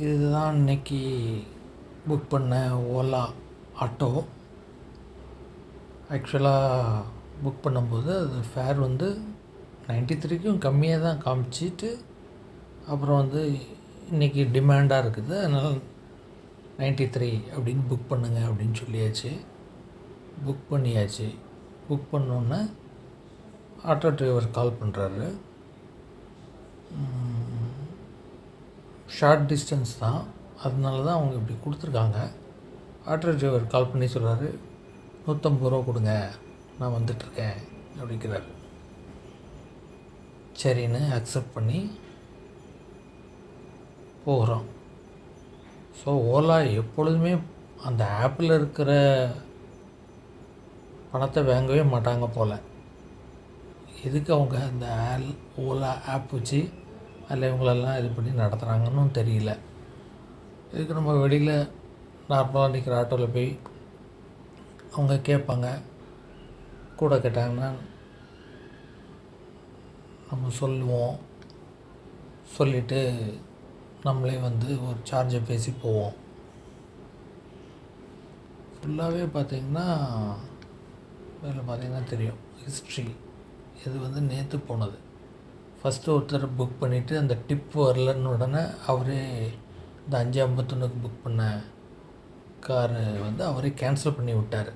இதுதான் இன்னைக்கு புக் பண்ண ஓலா ஆட்டோ. ஆக்சுவலாக புக் பண்ணும்போது அது ஃபேர் வந்து நைன்ட்டி த்ரீக்கும் கம்மியாக தான் காமிச்சிட்டு அப்புறம் வந்து இன்றைக்கி டிமாண்டாக இருக்குது. அதனால் நைன்ட்டி த்ரீ அப்படின்னு புக் பண்ணுங்க அப்படின்னு சொல்லியாச்சு. புக் பண்ணியாச்சு. புக் பண்ணோன்னே ஆட்டோ டிரைவர் கால் பண்ணுறாரு ஷார்ட் டிஸ்டன்ஸ் தான். அதனால தான் அவங்க இப்படி கொடுத்துருக்காங்க. ஆட்டோ டிரைவர் கால் பண்ணி சொல்கிறாரு நூற்றம்பது ரூபா கொடுங்க நான் வந்துட்டுருக்கேன் அப்படிங்கிறாரு. சரின்னு அக்செப்ட் பண்ணி போகிறோம். ஸோ ஓலா எப்பொழுதுமே அந்த ஆப்பில் இருக்கிற பணத்தை வாங்கவே மாட்டாங்க போல். எதுக்கு அவங்க அந்த ஆல் ஓலா ஆப் வச்சு அதில் இவங்களெல்லாம் இது பண்ணி நடத்துகிறாங்கன்னு தெரியல. இதுக்கு நம்ம வெளியில் நார்மலாக நிற்கிற ஆட்டோவில் போய் அவங்க கேட்பாங்க. கூட கேட்டாங்கன்னா நம்ம சொல்லுவோம். சொல்லிவிட்டு நம்மளே வந்து ஒரு சார்ஜை பேசி போவோம். ஃபுல்லாகவே பார்த்திங்கன்னா வேலை பார்த்திங்கன்னா தெரியும். ஹிஸ்ட்ரி இது வந்து நேற்று போனது. ஃபஸ்ட்டு ஒருத்தர் புக் பண்ணிவிட்டு அந்த டிப் வரலன்னு உடனே அவரே இந்த அஞ்சு ஐம்பத்தொன்றுக்கு புக் பண்ண காரு வந்து அவரே கேன்சல் பண்ணி விட்டார்.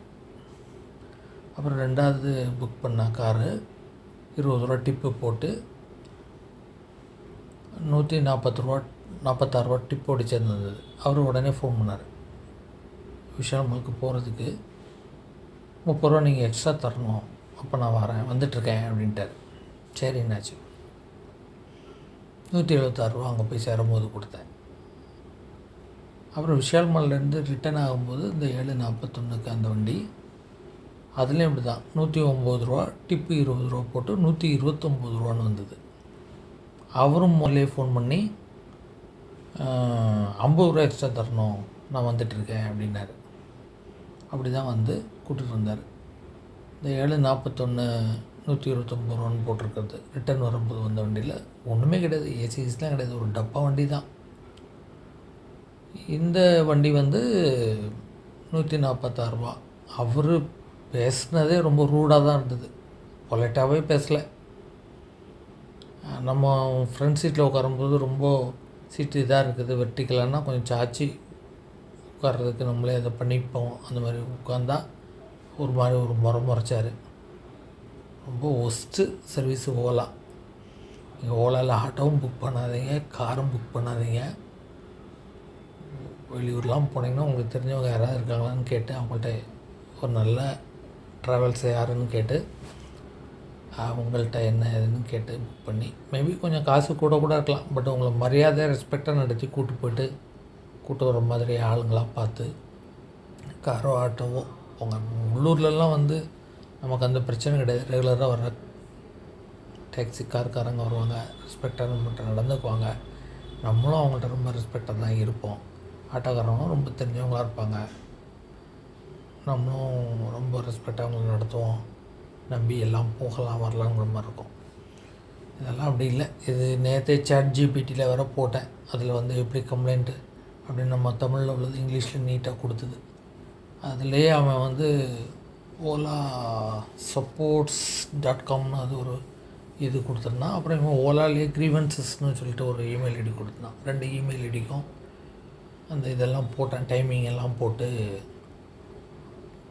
அப்புறம் ரெண்டாவது புக் பண்ண காரு இருபது ரூபா டிப்பு போட்டு நூற்றி நாற்பத்தி ரூபா நாற்பத்தாறு ரூபா டிப் அடிச்சிருந்தது அவர் உடனே ஃபோன் பண்ணார். விஷாலமுக்கு போகிறதுக்கு முப்பது ரூபா நீங்கள் எக்ஸ்ட்ரா தரணும். அப்போ நான் வரேன். வந்துட்டுருக்கேன் அப்படின்ட்டார். சரிங்கண்ணாச்சு நூற்றி எழுபத்தாறுரூவா அங்கே போய் சேரும்போது கொடுத்தேன். அப்புறம் விஷால் மால்லேருந்து ரிட்டர்ன் ஆகும்போது இந்த ஏழு நாற்பத்தொன்றுக்கு அந்த வண்டி அதுலேயும் இப்படி தான். நூற்றி ஒம்பது ரூபா டிப்பு இருபது ரூபா போட்டு நூற்றி இருபத்தொம்போது ரூபான்னு வந்தது. அவரும் முதலே ஃபோன் பண்ணி ஐம்பது ரூபா எக்ஸ்ட்ரா தரணும் நான் வந்துட்டுருக்கேன் அப்படின்னாரு. அப்படி தான் வந்து கூட்டிகிட்டு வந்தார். இந்த ஏழு நாற்பத்தொன்று நூற்றி இருபத்தொம்பது ரூபான்னு போட்டிருக்கிறது. ரிட்டர்ன் வரும்போது வந்த வண்டியில் ஒன்றுமே கிடையாது. ஏசிஸ்லாம் கிடையாது. ஒரு டப்பா வண்டி தான் இந்த வண்டி வந்து நூற்றி நாற்பத்தாறுரூபா அவர் பேசினதே ரொம்ப ரூடாக தான் இருந்தது. பொலைட்டாகவே பேசலை. நம்ம ஃப்ரண்ட் சீட்டில் உட்காரும்போது ரொம்ப சீட்டு இதாக இருக்குது. வெர்டிக்கலானா கொஞ்சம் சாச்சி உட்கார்றதுக்கு நம்மளே அதை பண்ணிப்போம். அந்த மாதிரி உட்காந்தா ஒரு மாதிரி ஒரு முறை முறைச்சார். ரொம்ப ஒஸ்ட்டு சர்வீஸு ஓலா. நீங்கள் ஓலாவில் ஆட்டோவும் புக் பண்ணாதீங்க காரும் புக் பண்ணாதீங்க. வெளியூர்லாம் போனீங்கன்னா உங்களுக்கு தெரிஞ்சவங்க யாராவது இருக்காங்களான்னு கேட்டு அவங்கள்ட்ட ஒரு நல்ல ட்ராவல்ஸ் யாருன்னு கேட்டு அவங்கள்ட்ட என்ன ஏதுன்னு கேட்டு புக் பண்ணி மேபி கொஞ்சம் காசு கூட கூட இருக்கலாம். பட் உங்களை மரியாதை ரெஸ்பெக்டாக நடத்தி கூப்பிட்டு போயிட்டு கூட்டு வர மாதிரி ஆளுங்களாக பார்த்து காரோ ஆட்டோவோ உங்கள் உள்ளூர்லலாம் வந்து நமக்கு அந்த பிரச்சனை கிடையாது. ரெகுலராக வர்ற டேக்ஸி கார்காரங்க வருவாங்க. ரெஸ்பெக்டாக நம்மகிட்ட நடந்துக்குவாங்க. நம்மளும் அவங்கள்ட்ட ரொம்ப ரெஸ்பெக்டாக தான் இருப்போம். ஆட்டோக்காரங்களும் ரொம்ப தெரிஞ்சவங்களாக இருப்பாங்க. நம்மளும் ரொம்ப ரெஸ்பெக்டாக அவங்கள நடத்துவோம். நம்பி எல்லாம் போகலாம் வரலாங்கிற மாதிரி இருக்கும். இதெல்லாம் அப்படி இல்லை. இது நேற்றே சேட் ஜிபிடியில் வேற போட்டேன். அதில் வந்து எப்படி கம்ப்ளைண்ட்டு அப்படின்னு நம்ம தமிழில் உள்ளது இங்கிலீஷில் நீட்டாக கொடுத்தது. அதுலேயே அவன் வந்து ஓலா சப்போர்ட்ஸ் டாட் காம்னு அது ஒரு இது கொடுத்துருந்தான். அப்புறம் இவன் ஓலாலேயே க்ரீவன்சஸ்னு சொல்லிட்டு ஒரு இமெயில் ஐடி கொடுத்துருந்தான் ரெண்டு இமெயில் ஐடிக்கும் அந்த இதெல்லாம் போட்டேன். டைமிங் எல்லாம் போட்டு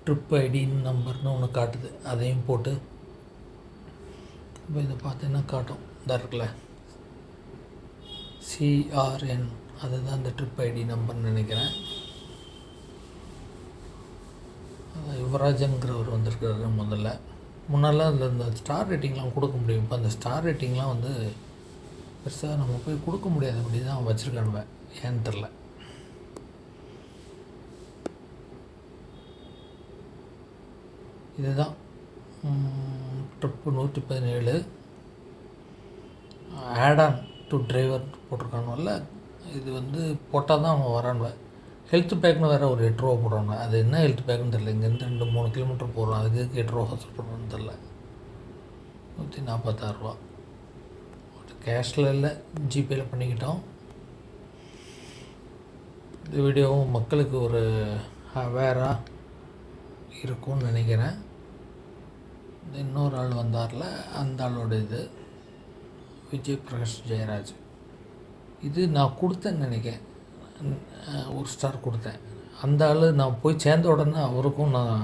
ட்ரிப் ஐடின்னு நம்பர்னு ஒன்று காட்டுது. அதையும் போட்டு இப்போ இதை பார்த்தீங்கன்னா காட்டும்? இதாக இருக்குல்ல. சிஆர்என் அதுதான் அந்த ட்ரிப் ஐடி நம்பர்னு நினைக்கிறேன். யுவராஜன்கிறவர் வந்திருக்காரு முதல்ல. முன்னெல்லாம் அதில் இந்த ஸ்டார் ரேட்டிங்லாம் கொடுக்க முடியும். இப்போ அந்த ஸ்டார் ரேட்டிங்லாம் வந்து பெருசாக நம்ம போய் கொடுக்க முடியாது. அப்படி தான் வச்சுருக்கானுவ ஏன்னு தெரில இதுதான். ட்ரிப்பு நூற்றி பதினேழு. ஆட் ஆன் டு டிரைவர் போட்டிருக்கானுவல்ல இது வந்து போட்டால் தான் அவன். வரானுவ ஹெல்த் பேக்னு வேறு ஒரு எட்டு ரூபா போடுறாங்க. அது என்ன ஹெல்த் பேக்னு தெரில இங்கேருந்து ரெண்டு மூணு கிலோமீட்டர் போகிறோம் அதுக்கு எதுக்கு எட்டு ரூபா வசூல் பண்ணுறோன்னு தெரில நூற்றி நாற்பத்தாறுரூவா கேஷில் இல்லை ஜிபேயில் பண்ணிக்கிட்டோம். இந்த வீடியோவும் மக்களுக்கு ஒரு அவேராக இருக்கும்னு நினைக்கிறேன். இந்த இன்னொரு ஆள் வந்தார்ல அந்த ஆளோட இது விஜய் பிரகாஷ் ஜெயராஜ். இது நான் கொடுத்தேன்னு நினைக்கிறேன். ஒரு ஸ்டார் கொடுத்தேன். அந்த ஆள் நான் போய் சேர்ந்த உடனே அவருக்கும் நான்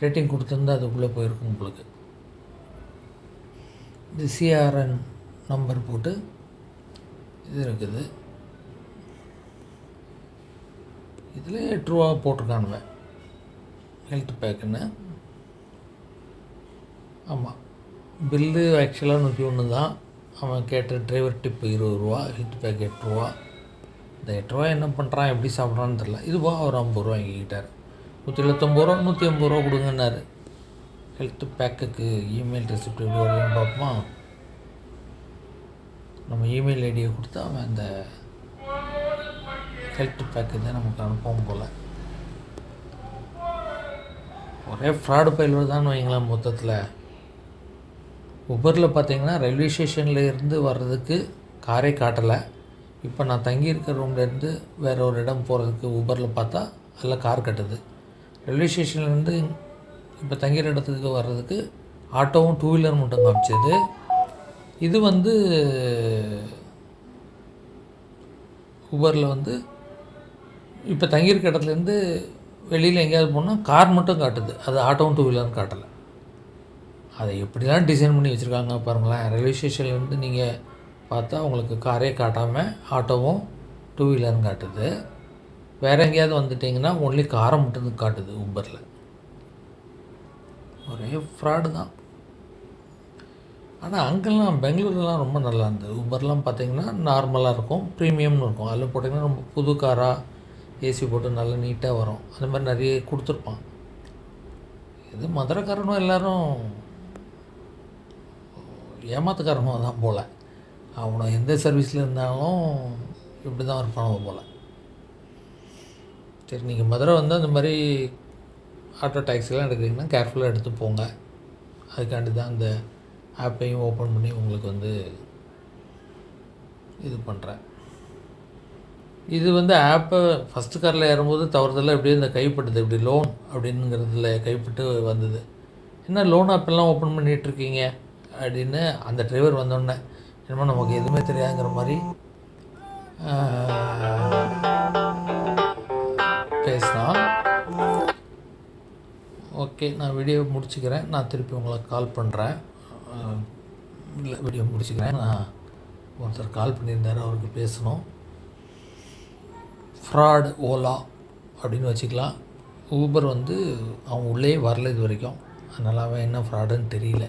ரேட்டிங் கொடுத்துருந்தா அதுக்குள்ளே போயிருக்கும் உங்களுக்கு. இது சிஆர்என் நம்பர் போட்டு இது இருக்குது. இதில் ட்ரூவாக ரூபா போட்டிருக்கானுங்க. ஹெல்த் பேக்குன்னு ஆமாம் பில்லு ஆக்சுவலாக நூற்றி ஒன்று தான் அவன் கேட்ட டிரைவர் டிப்பு இருபது ரூபா ஹெல்த் பேக் எட்டு ரூபா இந்த எட்டு என்ன பண்ணுறான் எப்படி சாப்பிட்றான்னு தெரில இதுவாக அவர் ஐம்பது ரூபா வாங்கிக்கிட்டார். நூற்றி எழுபத்தொம்பது ரூபா நூற்றி ஐம்பது ரூபா கொடுங்கன்னாரு. ஹெல்த் பேக்குக்கு இமெயில் ரெசிப்ட் எப்படி வருதுன்னு பார்ப்போமா? நம்ம இமெயில் ஐடியை கொடுத்தா அவன் அந்த ஹெல்த் பேக்கு தான் நமக்கு அனுப்பவும் போல். ஒரே ஃப்ராடு பயில்வர் தான் வைங்களேன் மொத்தத்தில். உபரில் பார்த்தீங்கன்னா ரயில்வே ஸ்டேஷனில் இருந்து வர்றதுக்கு காரே காட்டலை. இப்போ நான் தங்கியிருக்க ரூம்லேருந்து வேறு ஒரு இடம் போகிறதுக்கு ஊபரில் பார்த்தா அதில் கார் கட்டுது. ரயில்வே ஸ்டேஷன்லேருந்து இப்போ தங்கிற இடத்துக்கு வர்றதுக்கு ஆட்டோவும் டூ வீலர் மட்டும் காமிச்சது. இது வந்து ஊபரில் வந்து இப்போ தங்கியிருக்க இடத்துலேருந்து வெளியில் எங்கேயாவது போனால் கார் மட்டும் காட்டுது. அது ஆட்டோவும் டூ வீலர்னு காட்டலை. அதை எப்படிலாம் டிசைன் பண்ணி வச்சுருக்காங்க பாருங்களேன். ரயில்வே ஸ்டேஷன்லேருந்து நீங்கள் பார்த்தா உங்களுக்கு காரே காட்டாமல் ஆட்டோவும் டூ வீலர்னு காட்டுது. வேறு எங்கேயாவது வந்துட்டிங்கன்னா ஒன்லி காரை மட்டும் காட்டுது ஊபரில் ஒரே ஃப்ராடு தான். ஆனால் அங்கெல்லாம் பெங்களூர்லாம் ரொம்ப நல்லா இருந்தது. ஊபர்லாம் பார்த்தீங்கன்னா நார்மலாக இருக்கும் ப்ரீமியம்னு இருக்கும். அதில் போட்டிங்கன்னா ரொம்ப புது காராக ஏசி போட்டு நல்லா நீட்டாக வரும். அந்த மாதிரி நிறைய கொடுத்துருப்பான் இது மதுரைக்காரனும் எல்லோரும் ஏமாத்துக்காரனும் தான் போல். அவனை எந்த சர்வீஸில் இருந்தாலும் இப்படி தான் இருப்பானோ போல். சரி நீங்கள் மதுரை வந்து அந்த மாதிரி ஆட்டோ டாக்ஸிலாம் எடுக்கிறீங்கன்னா கேர்ஃபுல்லாக எடுத்து போங்க. அதுக்காண்டி தான் அந்த ஆப்பையும் ஓப்பன் பண்ணி உங்களுக்கு வந்து இது பண்ணுறேன் இது வந்து ஆப்பை ஃபஸ்ட்டு காரில் ஏறும்போது தவறுதலாக எப்படியும் இந்த கைப்பட்டுது. இப்படி லோன் அப்படிங்கிறதுல கைப்பட்டு வந்தது. என்ன லோன் ஆப்பெல்லாம் ஓப்பன் பண்ணிகிட்ருக்கீங்க அப்படின்னு அந்த டிரைவர் வந்தோடனே என்னமோ நமக்கு எதுவுமே தெரியாதுங்கிற மாதிரி பேசினான். ஓகே நான் வீடியோ முடிச்சுக்கிறேன். நான் திருப்பி உங்களை கால் பண்ணுறேன் இல்லை வீடியோ முடிச்சுக்கிறேன். நான் ஒருத்தர் கால் பண்ணியிருந்தார் அவருக்கு பேசணும். ஃப்ராட் ஓலா அப்படின்னு வச்சுக்கலாம். ஊபர் வந்து அவன் உள்ளே வரல இது வரைக்கும். அதனால் அவன் என்ன ஃப்ராடுன்னு தெரியல.